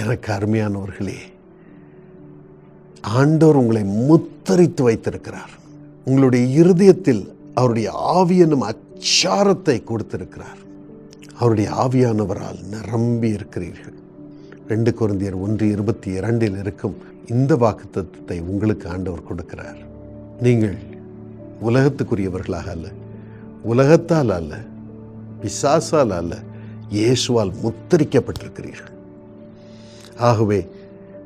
எனக்கு அருமையானவர்களே ஆண்டவர் உங்களை முத்தரித்து வைத்திருக்கிறார். உங்களுடைய இருதயத்தில் அவருடைய ஆவி என்னும் அச்சாரத்தை கொடுத்திருக்கிறார். அவருடைய ஆவியானவரால் நிரம்பி இருக்கிறீர்கள். ரெண்டு குருந்தியர் ஒன்று இருபத்தி இரண்டில் இருக்கும் இந்த வாக்குத்தத்தத்தை உங்களுக்கு ஆண்டவர் கொடுக்கிறார். நீங்கள் உலகத்துக்குரியவர்களாக அல்ல உலகத்தால் அல்ல பிசாசால் அல்ல இயேசுவால் முத்தரிக்கப்பட்டிருக்கிறீர்கள். ஆகவே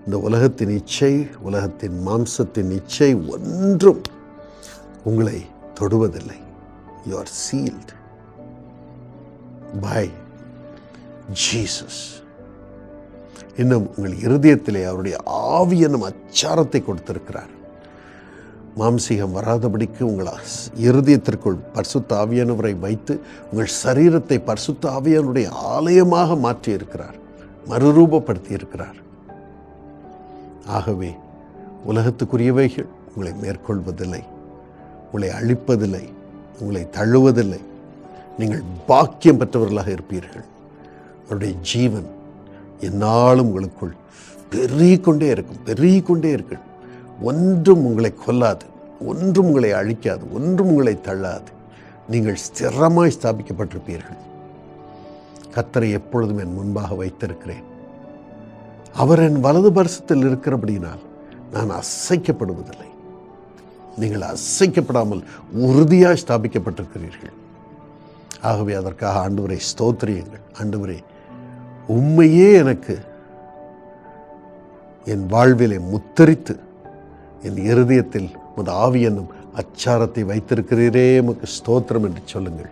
இந்த உலகத்தின் இச்சை உலகத்தின் மாம்சத்தின் இச்சை ஒன்றும் உங்களை தொடுவதில்லை. You are sealed by Jesus இன்னும் உங்கள் இருதயத்திலே அவருடைய ஆவி என்னும் அச்சாரத்தை கொடுத்திருக்கிறார். மாம்சீகம் வராதபடிக்கு உங்கள் அஸ்- இருதயத்திற்குள் பர்சுத்த ஆவியானவரை வைத்து உங்கள் சரீரத்தை பர்சுத்த ஆவியானுடைய ஆலயமாக மாற்றி இருக்கிறார் மறுரூபப்படுத்தி இருக்கிறார் ஆகவே உலகத்துக்குரியவைகள் உங்களை மேற்கொள்வதில்லை உங்களை அழிப்பதில்லை உங்களை தள்ளுவதில்லை நீங்கள் பாக்கியம் பெற்றவர்களாக இருப்பீர்கள். அவருடைய ஜீவன் எந்நாளும் உங்களுக்குள் பெருகிக்கொண்டே இருக்கும் பெருகிக்கொண்டே இருக்கும். ஒன்றும் உங்களை கொல்லாது ஒன்றும் உங்களை அழிக்காது ஒன்றும் உங்களை தள்ளாது. நீங்கள் ஸ்திரமாய் ஸ்தாபிக்கப்பட்டிருப்பீர்கள். கத்தரை எப்பொழுதும் என் முன்பாக வைத்திருக்கிறேன். அவர் என் வலது பரிசத்தில் இருக்கிறபடியினால் நான் அசைக்கப்படுவதில்லை. நீங்கள் அசைக்கப்படாமல் உறுதியாக ஸ்தாபிக்கப்பட்டிருக்கிறீர்கள். ஆகவே அதற்காக ஆண்டவரை ஸ்தோத்திரியுங்கள். ஆண்டவரே உண்மையே எனக்கு என் வாழ்விலே முத்தரித்து என் இருதயத்தில் உமது ஆவி என்னும் அச்சாரத்தை வைத்திருக்கிறீரே. உமக்கு ஸ்தோத்திரம் என்று சொல்லுங்கள்.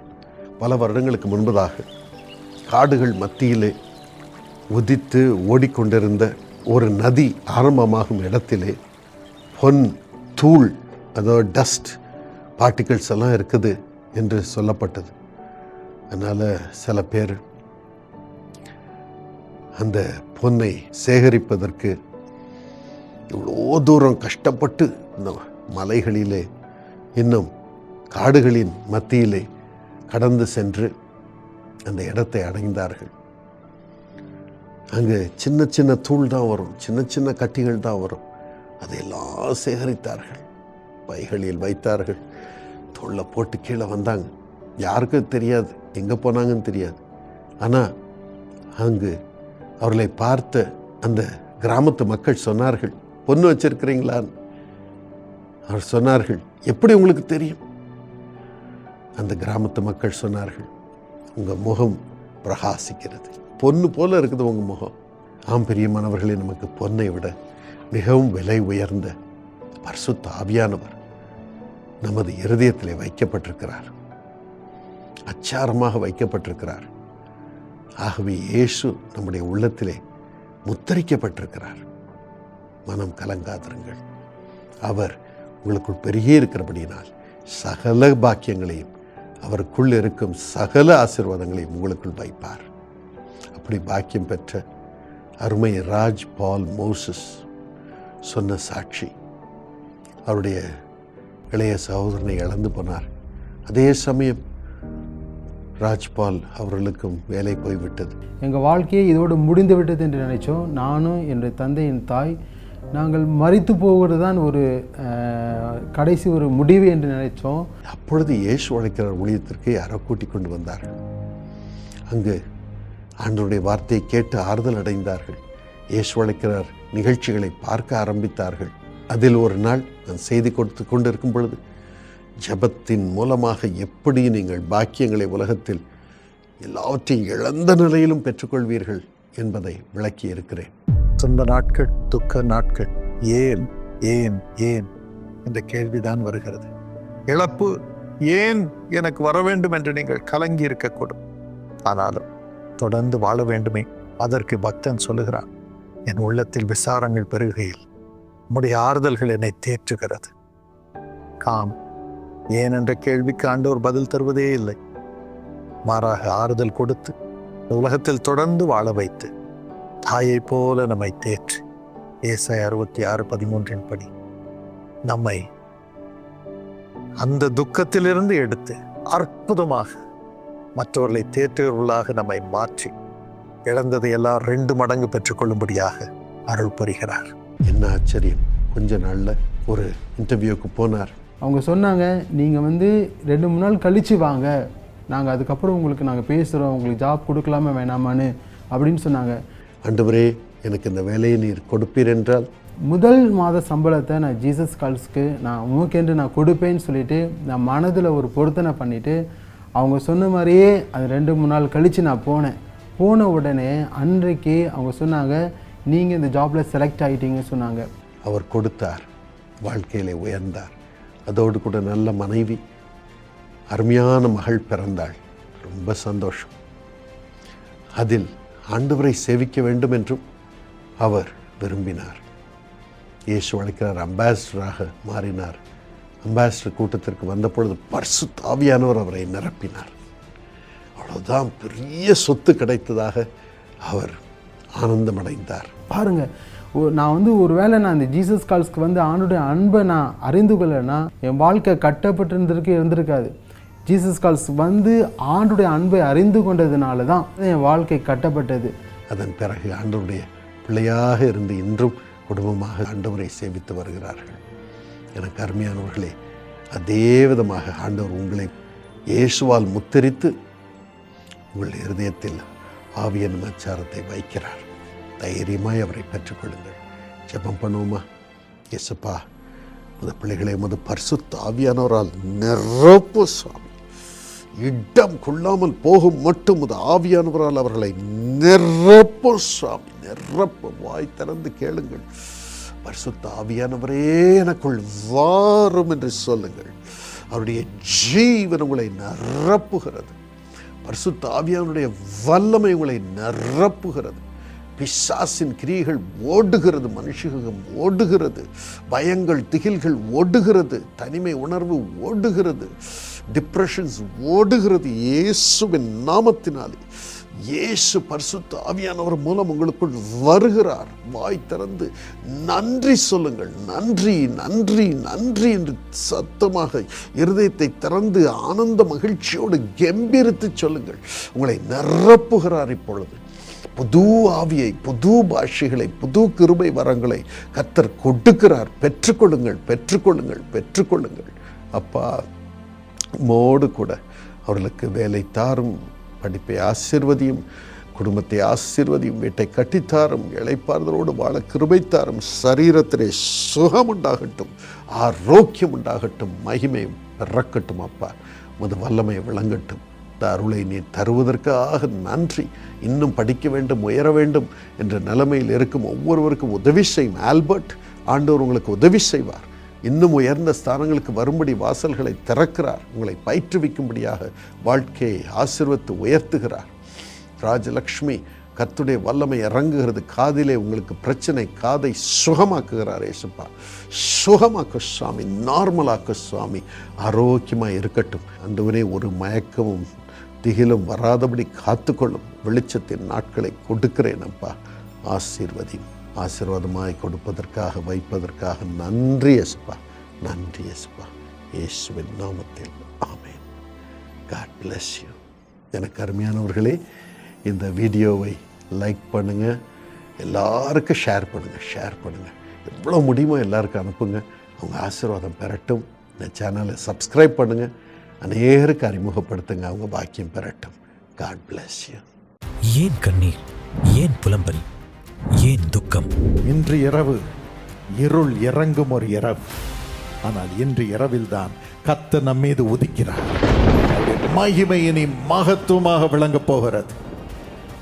பல வருடங்களுக்கு முன்பதாக காடுகள் மத்தியிலே உதித்து ஓடிக்கொண்டிருந்த ஒரு நதி ஆரம்பமாகும் இடத்திலே பொன் தூள் அதாவது டஸ்ட் பார்ட்டிகல்ஸ் எல்லாம் இருக்குது என்று சொல்லப்பட்டது. அதனால் சில பேர் அந்த பொன்னை சேகரிப்பதற்கு இவ்வளோ தூரம் கஷ்டப்பட்டு இந்த மலைகளிலே இன்னும் காடுகளின் மத்தியிலே கடந்து சென்று அந்த இடத்தை அடைந்தார்கள். அங்கே சின்ன சின்ன தூள் தான் வரும் சின்ன சின்ன கட்டிகள் தான் வரும். அதையெல்லாம் சேகரித்தார்கள். பைகளில் வைத்தார்கள். தோளில் போட்டு கீழே வந்தாங்க. யாருக்கும் தெரியாது எங்கே போனாங்கன்னு தெரியாது. ஆனால் அங்கு அவர்களை பார்த்த அந்த கிராமத்து மக்கள் சொன்னார்கள் பொண்ணு வச்சிருக்கிறீங்களான்னு. அவர் சொன்னார்கள் எப்படி உங்களுக்கு தெரியும்? அந்த கிராமத்து மக்கள் சொன்னார்கள் உங்கள் முகம் பிரகாசிக்கிறது. பொண்ணு போல இருக்குது உங்கள் முகம். ஆம் பிரியமானவர்களே நமக்கு பொன்னை விட மிகவும் விலை உயர்ந்த பரிசுத்த ஆவியானவர் நமது இருதயத்திலே வைக்கப்பட்டிருக்கிறார். அச்சாரமாக வைக்கப்பட்டிருக்கிறார். ஆகவே இயேசு நம்முடைய உள்ளத்திலே முத்தரிக்கப்பட்டிருக்கிறார். மனம் கலங்காதிருங்கள். அவர் உங்களுக்குள் பெருகி இருக்கிறபடியினால் சகல பாக்கியங்களையும் அவருக்குள் இருக்கும் சகல ஆசிர்வாதங்களையும் உங்களுக்குள் வைப்பார். அப்படி பாக்கியம் பெற்ற அருமை ராஜ் பால் மோசஸ் சொன்ன சாட்சி. அவருடைய இளைய சகோதரனை இழந்து போனார். அதே சமயம் ராஜ்பால் அவர்களுக்கும் வேலை போய்விட்டது. எங்கள் வாழ்க்கையை இதோடு முடிந்து விட்டது என்று நினைச்சோம். நானும் என்னுடைய தந்தை என் தாய் நாங்கள் மறித்து போவது தான் ஒரு கடைசி ஒரு முடிவு என்று நினைத்தோம் அப்பொழுது இயேசு அழைக்கிறார் ஊழியத்திற்கு யாரோ கூட்டிக் கொண்டு வந்தார்கள். அங்கு ஆண்டவருடைய வார்த்தையை கேட்டு ஆறுதல் அடைந்தார்கள். இயேசு அழைக்கிறார் நிகழ்ச்சிகளை பார்க்க ஆரம்பித்தார்கள். அதில் ஒரு நாள் நான் செய்தி கொடுத்து கொண்டிருக்கும் பொழுது ஜெபத்தின் மூலமாக எப்படி நீங்கள் பாக்கியங்களை உலகத்தில் எல்லாவற்றையும் இழந்த நிலையிலும் பெற்றுக்கொள்வீர்கள் என்பதை விளக்கி இருக்கிறேன் துன்ப நாட்கள் துக்க நாட்கள் ஏன் ஏன் ஏன் என்ற கேள்விதான் வருகிறது. இழப்பு ஏன் எனக்கு வர வேண்டும் என்று நீங்கள் கலங்கி இருக்கக்கூடும். ஆனாலும் தொடர்ந்து வாழ வேண்டுமே அதற்கு பக்தன் சொல்லுகிறான் என் உள்ளத்தில் விசாரங்கள் பெருகையில் உம்முடைய ஆறுதல்கள் என்னை தேற்றுகிறது. காம் ஏன் என்ற கேள்விக்கு ஆண்டவர் பதில் தருவதே இல்லை. மாறாக ஆறுதல் கொடுத்து உலகத்தில் தொடர்ந்து வாழ வைத்து தாயைப் போல நம்மை தேற்றி. ஏசாய் அறுபத்தி ஆறு பதிமூன்றின் படி. நம்மை அந்த துக்கத்திலிருந்து எடுத்து அற்புதமாக மற்றவர்களை தேற்றுகிறவர்களாக நம்மை மாற்றி இழந்ததை எல்லாம் ரெண்டு மடங்கு பெற்றுக்கொள்ளும்படியாக அருள் புரிகிறார். என்ன ஆச்சரியம். கொஞ்ச நாளில் ஒரு இன்டர்வியூக்கு போனார். அவங்க சொன்னாங்க நீங்கள் வந்து ரெண்டு மூணு நாள் கழித்து வாங்க. நாங்கள் அதுக்கப்புறம் உங்களுக்கு நாங்கள் பேசுகிறோம் உங்களுக்கு ஜாப் கொடுக்கலாமா வேணாமான்னு அப்படின்னு சொன்னாங்க. ஆண்டவரே எனக்கு இந்த வேலையை நீர் கொடுப்பீர் என்றால். முதல் மாத சம்பளத்தை நான் ஜீசஸ் கால்ஸ்க்கு நான் உமக்கென்று நான் கொடுப்பேன்னு சொல்லிட்டு நான் மனதில் ஒரு பொருத்தனை பண்ணிவிட்டு அவங்க சொன்ன மாதிரியே அது ரெண்டு மூணு நாள் கழித்து நான் போனேன். போன உடனே அன்றைக்கு அவங்க சொன்னாங்க நீங்கள் இந்த ஜாப்பில் செலக்ட் ஆகிட்டீங்கன்னு சொன்னாங்க. அவர் கொடுத்தார் வாழ்க்கையிலே உயர்ந்தார். அதோடு கூட நல்ல மனைவி அருமையான மகள் பிறந்தாள். ரொம்ப சந்தோஷம். அதில் ஆண்டவரை சேவிக்க வேண்டும் என்றும் அவர் விரும்பினார். இயேசு அழைக்கிறார் அம்பாசிடராக மாறினார். அம்பாசிடர் கூட்டத்திற்கு வந்தபொழுது பர்சு தாவியானவர் அவரை நிரப்பினார். அவ்வளவுதான் பெரிய சொத்து கிடைத்ததாக அவர் ஆனந்தமடைந்தார். பாருங்க நான் வந்து ஒரு வேளை நான் இந்த ஜீசஸ் கால்ஸ்க்கு வந்து ஆணுடைய அன்பை நான் அறிந்து கொள்ளேன்னா என் வாழ்க்கை கட்டப்பட்டிருந்திருக்கு இருந்திருக்காது. ஜீசஸ் கால்ஸ் வந்து ஆண்டுடைய அன்பை அறிந்து கொண்டதுனால தான் என் வாழ்க்கை கட்டப்பட்டது. அதன் பிறகு ஆண்டவருடைய பிள்ளையாக இருந்து இன்றும் குடும்பமாக ஆண்டவரை சேவித்து வருகிறார்கள். எனக்கு அருமையானவர்களே அதே விதமாக ஆண்டவர் உங்களை இயேசுவால் முத்தரித்து உங்கள் இருதயத்தில் ஆவியன் மச்சாரத்தை வைக்கிறார். தைரியமாய் அவரை பெற்றுக்கொள்ளுங்கள். ஜெபம் பண்ணுவோமா? இயேசுப்பா முத பிள்ளைகளை முத பரிசுத்த ஆவியானவரால் நிரப்பு சுவாமி இடம் கொள்ளாமல் போகும் மட்டும் அது ஆவியானவரால் அவர்களை நிரப்பும் சாமி நிரப்பும். வாய் திறந்து கேளுங்கள். பரிசுத்த ஆவியானவரே எனக்குள் வாரும் என்று சொல்லுங்கள். அவருடைய ஜீவன் உங்களை நிரப்புகிறது. பரிசுத்த ஆவியானுடைய வல்லமை உங்களை நிரப்புகிறது. பிசாசின் கிரியைகள் ஓடுகிறது மனுஷகம் ஓடுகிறது பயங்கள் திகில்கள் ஓடுகிறது தனிமை உணர்வு ஓடுகிறது. டிப்ரெஷன்ஸ் ஓடுகிறது இயேசுவின் நாமத்தினாலே. இயேசு பரிசுத்த ஆவியானவர் மூலம் உங்களுக்குள் வருகிறார். வாய் திறந்து நன்றி சொல்லுங்கள். நன்றி நன்றி நன்றி என்று சத்தமாக இருதயத்தை திறந்து ஆனந்த மகிழ்ச்சியோடு கெம்பீரித்து சொல்லுங்கள். உங்களை நிரப்புகிறார் இப்பொழுது. புது ஆவியை புது பாஷைகளை புது கிருபை வரங்களை கத்தர் கொடுக்கிறார். பெற்றுக்கொள்ளுங்கள் பெற்றுக்கொள்ளுங்கள் பெற்றுக்கொள்ளுங்கள். அப்பா மோடு கூட அவர்களுக்கு வேலை தாரும் படிப்பை ஆசிர்வதியும் குடும்பத்தை ஆசிர்வதியும் வீட்டை கட்டித்தாரும் இளைப்பாறுதலோடு வாழ கிருபைத்தாரும் சரீரத்திலே சுகம் உண்டாகட்டும் ஆரோக்கியம் உண்டாகட்டும் மகிமை பிறக்கட்டும் அப்பா. முது வல்லமை விளங்கட்டும். இந்த அருளை நீ தருவதற்காக நன்றி. இன்னும் படிக்க வேண்டும் உயர வேண்டும் என்ற நிலைமையில் இருக்கும் ஒவ்வொருவருக்கும் உதவி செய்யும். ஆல்பர்ட் ஆண்டவர் உங்களுக்கு உதவி செய்வார். இன்னும் உயர்ந்த ஸ்தானங்களுக்கு வரும்படி வாசல்களை திறக்கிறார். உங்களை பயிற்றுவிக்கும்படியாக வாழ்க்கையை ஆசிர்வத்து உயர்த்துகிறார். ராஜலக்ஷ்மி கத்துடைய வல்லமை இறங்குகிறது. காதிலே உங்களுக்கு பிரச்சனை காதை சுகமாக்குகிறார் ஏசப்பா. சுகமாக்கு சுவாமி நார்மலாக்கு சுவாமி. ஆரோக்கியமாக இருக்கட்டும். அன்றுவரே ஒரு மயக்கமும் திகிலும் வராதபடி காத்துக்கொள்ளும். வெளிச்சத்தின் நாட்களை கொடுக்கிறேன் அப்பா. ஆசீர்வதியும். ஆசீர்வாதமாய் கொடுப்பதற்காக வைப்பதற்காக நன்றி எஸ்பா நன்றி எஸ்பா இயேசுவின் நாமத்தில். ஆமேன். காட் பிளஸ் யூ எனக்கு அருமையானவர்களே இந்த வீடியோவை லைக் பண்ணுங்கள் எல்லாருக்கும் ஷேர் பண்ணுங்கள் ஷேர் பண்ணுங்கள் எவ்வளோ முடியுமோ எல்லாருக்கும் அனுப்புங்க. அவங்க ஆசீர்வாதம் பெறட்டும். இந்த சேனலை சப்ஸ்கிரைப் பண்ணுங்கள் அநேகருக்கு அறிமுகப்படுத்துங்க. அவங்க பாக்கியம் பெறட்டும். காட் பிளஸ் யூ ஏன் கண்ணீர்? ஏன் புலம்பல்? ஏன் துக்கம்? இன்று இரவு இருள் இறங்கும் ஒரு இரவு. ஆனால் இன்று இரவில்தான் கத்த நம்மீது உதிக்கிறார். அவருடைய மகிமை இனி மகத்துவமாக விளங்கப் போகிறது.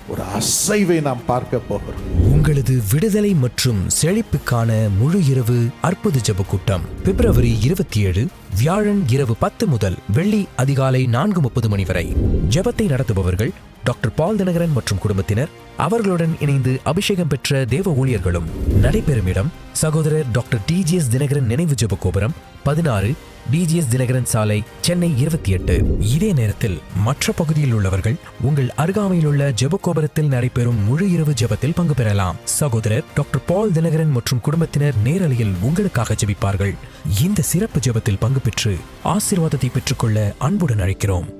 ஒரு அசைவை நாம் பார்க்க போகிறோம். உங்களது விடுதலை மற்றும் செழிப்புக்கான முழு இரவு அற்புத ஜெப கூட்டம் பிப்ரவரி இருபத்தி ஏழு வியாழன் இரவு பத்து முதல் வெள்ளி அதிகாலை நான்கு முப்பது மணி வரை. ஜெபத்தை நடத்துபவர்கள் டாக்டர் பால் தினகரன் மற்றும் குடும்பத்தினர் அவர்களுடன் இணைந்து அபிஷேகம் பெற்ற தேவ ஊழியர்களும் நடைபெறும் இடம் சகோதரர் டாக்டர் டிஜிஎஸ் தினகரன் நினைவு ஜெப கோபுரம் பதினாறு டிஜிஎஸ் தினகரன் சாலை சென்னை இருபத்தி எட்டு. இதே நேரத்தில் மற்ற பகுதியில் உள்ளவர்கள் உங்கள் அருகாமையில் உள்ள ஜெபகோபுரத்தில் நடைபெறும் முழு இரவு ஜெபத்தில் பங்கு பெறலாம். சகோதரர் டாக்டர் பால் தினகரன் மற்றும் குடும்பத்தினர் நேரலையில் உங்களுக்காக ஜெபிப்பார்கள். இந்த சிறப்பு ஜெபத்தில் பங்கு பெற்று ஆசீர்வாதத்தை பெற்றுக்கொள்ள அன்புடன் அழைக்கிறோம்.